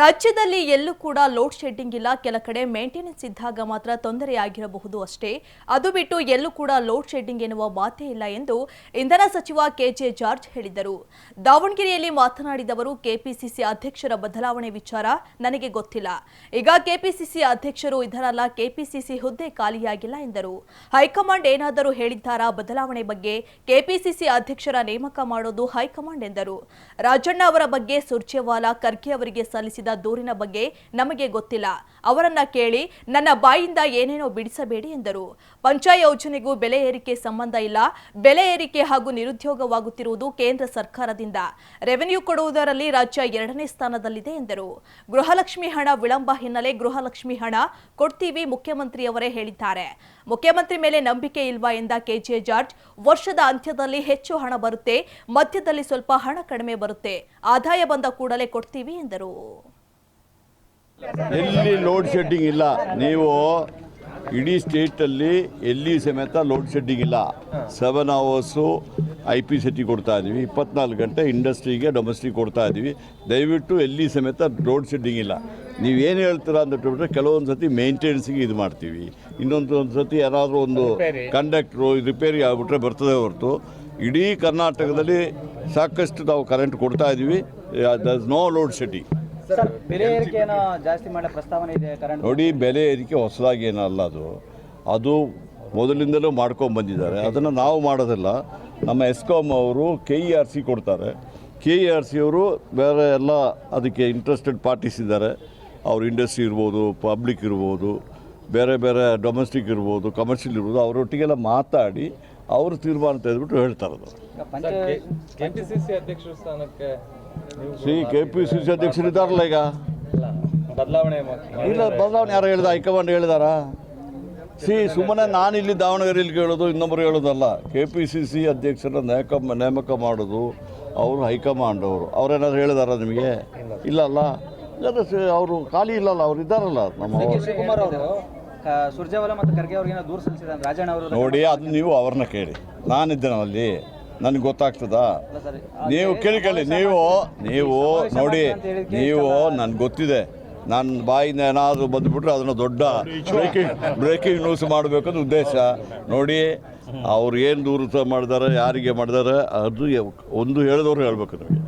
ರಾಜ್ಯದಲ್ಲಿ ಎಲ್ಲೂ ಕೂಡ ಲೋಡ್ ಶೆಡ್ಡಿಂಗ್ ಇಲ್ಲ. ಕೆಲ ಕಡೆ ಮೇಂಟೆನೆನ್ಸ್ ಇದ್ದಾಗ ಮಾತ್ರ ತೊಂದರೆಯಾಗಿರಬಹುದು ಅಷ್ಟೇ. ಅದು ಬಿಟ್ಟು ಎಲ್ಲೂ ಕೂಡ ಲೋಡ್ ಶೆಡ್ಡಿಂಗ್ ಎನ್ನುವ ಮಾತೇ ಇಲ್ಲ ಎಂದು ಇಂಧನ ಸಚಿವ ಕೆಜೆ ಜಾರ್ಜ್ ಹೇಳಿದರು. ದಾವಣಗೆರೆಯಲ್ಲಿ ಮಾತನಾಡಿದವರು ಕೆಪಿಸಿಸಿ ಅಧ್ಯಕ್ಷರ ಬದಲಾವಣೆ ವಿಚಾರ ನನಗೆ ಗೊತ್ತಿಲ್ಲ. ಈಗ ಕೆಪಿಸಿಸಿ ಅಧ್ಯಕ್ಷರು ಇದರಲ್ಲ, ಕೆಪಿಸಿಸಿ ಹುದ್ದೆ ಖಾಲಿಯಾಗಿಲ್ಲ ಎಂದರು. ಹೈಕಮಾಂಡ್ ಏನಾದರೂ ಹೇಳಿದ್ದಾರಾ? ಬದಲಾವಣೆ ಬಗ್ಗೆ ಕೆಪಿಸಿಸಿ ಅಧ್ಯಕ್ಷರ ನೇಮಕ ಮಾಡೋದು ಹೈಕಮಾಂಡ್ ಎಂದರು. ರಾಜಣ್ಣ ಅವರ ಬಗ್ಗೆ ಸುರ್ಜೇವಾಲಾ, ಖರ್ಗೆ ಅವರಿಗೆ ಸಲ್ಲಿಸಿದ ದೂರಿನ ಬಗ್ಗೆ ನಮಗೆ ಗೊತ್ತಿಲ್ಲ. ಅವರನ್ನ ಕೇಳಿ ನನ್ನ ಬಾಯಿಂದ ಏನೇನೋ ಬಿಡಿಸಬೇಡಿ ಎಂದರು. ಪಂಚಾಯ ಯೋಜನೆಗೂ ಬೆಲೆ ಏರಿಕೆ ಸಂಬಂಧ ಇಲ್ಲ. ಬೆಲೆ ಏರಿಕೆ ಹಾಗೂ ನಿರುದ್ಯೋಗವಾಗುತ್ತಿರುವುದು ಕೇಂದ್ರ ಸರ್ಕಾರದಿಂದ. ರೆವೆನ್ಯೂ ಕೊಡುವುದರಲ್ಲಿ ರಾಜ್ಯ ಎರಡನೇ ಸ್ಥಾನದಲ್ಲಿದೆ ಎಂದರು. ಗೃಹಲಕ್ಷ್ಮಿ ಹಣ ವಿಳಂಬ ಹಿನ್ನೆಲೆ ಗೃಹಲಕ್ಷ್ಮಿ ಹಣ ಕೊಡ್ತೀವಿ ಮುಖ್ಯಮಂತ್ರಿಯವರೇ ಹೇಳಿದ್ದಾರೆ. ಮುಖ್ಯಮಂತ್ರಿ ಮೇಲೆ ನಂಬಿಕೆ ಇಲ್ವಾ ಎಂದ ಕೆಜೆ ಜಾರ್ಜ್, ವರ್ಷದ ಅಂತ್ಯದಲ್ಲಿ ಹೆಚ್ಚು ಹಣ ಬರುತ್ತೆ, ಮಧ್ಯದಲ್ಲಿ ಸ್ವಲ್ಪ ಹಣ ಕಡಿಮೆ ಬರುತ್ತೆ, ಆದಾಯ ಬಂದ ಕೂಡಲೇ ಕೊಡ್ತೀವಿ ಎಂದರು. ಎಲ್ಲಿ ಲೋಡ್ ಶೆಡ್ಡಿಂಗ್ ಇಲ್ಲ ನೀವು ಇಡೀ ಸ್ಟೇಟಲ್ಲಿ ಎಲ್ಲಿ ಸಮೇತ ಲೋಡ್ ಶೆಡ್ಡಿಂಗ್ ಇಲ್ಲ. Seven hours I P set ಕೊಡ್ತಾ ಇದ್ದೀವಿ ಇಪ್ಪತ್ನಾಲ್ಕು ಗಂಟೆ ಇಂಡಸ್ಟ್ರಿಗೆ ಡೊಮೆಸ್ಟಿಕ್ ಕೊಡ್ತಾ ಇದ್ದೀವಿ ದಯವಿಟ್ಟು ಎಲ್ಲಿ ಸಮೇತ ಲೋಡ್ ಶೆಡ್ಡಿಂಗ್ ಇಲ್ಲ. ನೀವೇನು ಹೇಳ್ತೀರಾ ಅಂತ ಬಿಟ್ಟರೆ ಕೆಲವೊಂದು ಸತಿ ಮೇಂಟೆನೆನ್ಸಿಗೆ ಇದು ಮಾಡ್ತೀವಿ. ಇನ್ನೊಂದು ಒಂದು ಸತಿ ಯಾರಾದರೂ ಒಂದು ಕಂಡಕ್ಟ್ರು ರಿಪೇರಿ ಆಗಿಬಿಟ್ರೆ ಬರ್ತದೆ ಹೊರತು. ಇಡೀ ಕರ್ನಾಟಕದಲ್ಲಿ ಸಾಕಷ್ಟು ನಾವು ಕರೆಂಟ್ ಕೊಡ್ತಾ ಇದ್ದೀವಿ ದಸ್ ನೋ ಲೋಡ್ ಶೆಡ್ಡಿಂಗ್ ಬೆಲೆ ಏರಿಕೆಯನ್ನು ಜಾಸ್ತಿ ಮಾಡೋ ಪ್ರಸ್ತಾವನೆ ಇದೆ ಕರೆಂಟ್ ನೋಡಿ ಬೆಲೆ ಏರಿಕೆ ಹೊಸದಾಗಿ ಏನಲ್ಲ ಅದು. ಅದು ಮೊದಲಿಂದಲೂ ಮಾಡ್ಕೊಂಡು ಬಂದಿದ್ದಾರೆ. ಅದನ್ನು ನಾವು ಮಾಡೋದಿಲ್ಲ. ನಮ್ಮ ಎಸ್ಕಾಮ್ ಅವರು ಕೆ ಇ ಆರ್ ಸಿ ಕೊಡ್ತಾರೆ. ಕೆ ಇ ಆರ್ ಸಿ ಅವರು ಬೇರೆ ಎಲ್ಲ ಅದಕ್ಕೆ ಇಂಟ್ರೆಸ್ಟೆಡ್ ಪಾರ್ಟೀಸ್ ಇದ್ದಾರೆ. ಅವ್ರ ಇಂಡಸ್ಟ್ರಿ ಇರ್ಬೋದು ಪಬ್ಲಿಕ್ ಇರ್ಬೋದು ಬೇರೆ ಬೇರೆ ಡೊಮೆಸ್ಟಿಕ್ ಇರ್ಬೋದು ಕಮರ್ಷಿಯಲ್ ಇರ್ಬೋದು. ಅವರೊಟ್ಟಿಗೆಲ್ಲ ಮಾತಾಡಿ ಅವರು ತೀರ್ಮಾನ ತೆಗೆದುಬಿಟ್ಟು ಹೇಳ್ತಾರೆ ಅದು. C K P C C ಅಧ್ಯಕ್ಷರು ಇದ್ದಾರಲ್ಲ ಈಗ ಇಲ್ಲ, ಬದಲಾವಣೆ ಮಾ- ಇಲ್ಲ ಬದಲಾವಣೆ ಯಾರು ಹೇಳಿದ? ಹೈಕಮಾಂಡ್ ಹೇಳಿದಾರ? ಸಿ ಸುಮ್ಮನೆ ನಾನು ಇಲ್ಲಿ ದಾವಣಗೆರೆಯಲ್ಲಿ ಕೇಳೋದು ಇನ್ನೊಬ್ಬರು ಹೇಳೋದಲ್ಲ. ಕೆ ಪಿ ಸಿ ಸಿ ಅಧ್ಯಕ್ಷರ ನೇಮಕ ನೇಮಕ ಮಾಡೋದು ಅವರು ಹೈಕಮಾಂಡ್ ಅವರು. ಅವ್ರೇನಾದ್ರು ಹೇಳಿದಾರ ನಿಮಗೆ? ಇಲ್ಲ ಅಲ್ಲ. ಅವರು ಖಾಲಿ ಇಲ್ಲಲ್ಲ ಅವ್ರು ಇದ್ದಾರಲ್ಲ ನಮ್ಮ ಸುರ್ಜೇವಾಲಾ ಮತ್ತು ಖರ್ಗೆ ಅವ್ರಿಗೆ ರಾಜಣ್ಣ ಅವರು. ನೋಡಿ ಅದು ನೀವು ಅವ್ರನ್ನ ಕೇಳಿ. ನಾನಿದ್ದೇನೆ ಅಲ್ಲಿ. ನನಗೆ ಗೊತ್ತಾಗ್ತದಾ? ನೀವು ಕೇಳಿ ಕೇಳಿ ನೀವು ನೀವು ನೋಡಿ ನೀವು ನನ್ಗೆ ಗೊತ್ತಿದೆ. ನನ್ನ ಬಾಯಿಂದ ಏನಾದರೂ ಬಂದುಬಿಟ್ರೆ ಅದನ್ನು ದೊಡ್ಡ ಬ್ರೇಕಿಂಗ್ ಬ್ರೇಕಿಂಗ್ ನ್ಯೂಸ್ ಮಾಡಬೇಕಂತ ಉದ್ದೇಶ. ನೋಡಿ ಅವ್ರು ಏನು ದೂರ ಮಾಡಿದಾರೆ ಯಾರಿಗೆ ಮಾಡಿದಾರೆ ಅದು ಒಂದು ಹೇಳಿದವರು ಹೇಳ್ಬೇಕು ನಮಗೆ.